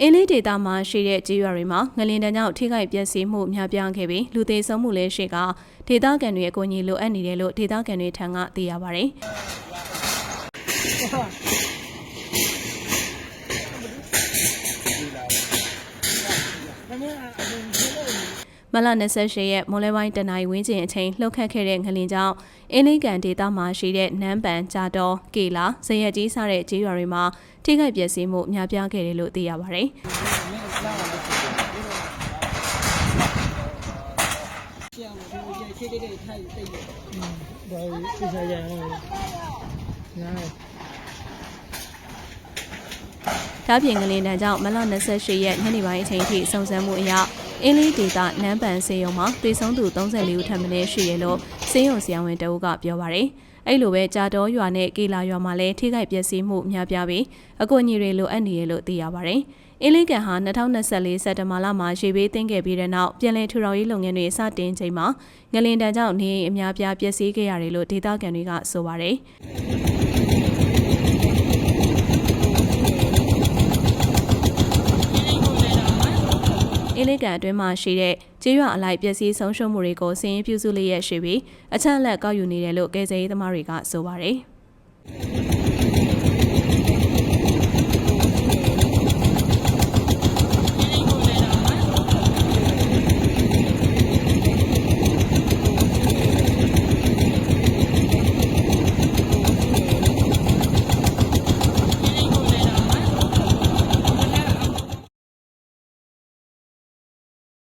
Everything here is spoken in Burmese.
အင်းလေးဒေတာမှာရှိတဲ့ကြေးရွာတွေမှာငလင်တန်းကြောင့်ထိခိုက်ပျက်စီးမှုများပြားခဲ့ပြီးလူသေးဆုံးမှုလည်းရှိကဒေတာကန်တွေအကူအညီလိုအပ်နေတယ်လို့ဒေတာကန်တွေထံကသိရပါဗျ။ မလ28ရက်မွန်လယ်ပိုင်းတနင်္လာဝင်းကျင်အချိန်လှုပ်ခတ်ခဲ့တဲ့ငလင်ကြောင့်အင်းလေးကန်ဒေသမှာရှိတဲ့နန်းပန်ကြာတော်ကေလာဇရက်ကြီးစတဲ့ကြေးရွာတွေမှာထိခိုက်ပျက်စီးမှုများပြားခဲ့တယ်လို့သိရပါဗျ။ဒါကိုသိချာကြအောင် ညာဒါပြင်ငလင်တန်းကြောင့်မလ28ရက်ညနေပိုင်းအချိန်ထိစုံစမ်းမှုအရအင်းလေးဒေသနန်းပန်စေယုံမှာသေဆုံးသူ34ဦးထပ်မံရှိရလို့စေယုံဆရာဝန်တအုပ်ကပြောပါရယ်အဲ့လိုပဲကြာတော်ရွာနဲ့ကေလာရွာမှာလည်းထိခိုက်ပျက်စီးမှုများပြားပြီးအကူအညီတွေလိုအပ်နေရလို့သိရပါရယ်အင်းလေးကန်ဟာ2024စက်တဘာလမှာရေဘေးသိမ်းခဲ့ပြီးတဲ့နောက်ပြည်내ထူထောင်ရေးလုပ်ငန်းတွေစတင်ချိန်မှာငလင်တန်းကြောင့်နေအိမ်အများပြားပျက်စီးခဲ့ရတယ်လို့ဒေသခံတွေကဆိုပါရယ် အင်းလေးကန်အတွင်းမှာရှိတဲ့ကျေးရွာအလိုက်ပျက်စီးဆုံးရှုံးမှုတွေကိုစည်ရင်ပြုစုလျက်ရှိပြီးအချက်အလက်ကောက်ယူနေတယ်လို့ကယ်ဆယ်ရေးသမားတွေကဆိုပါတယ်။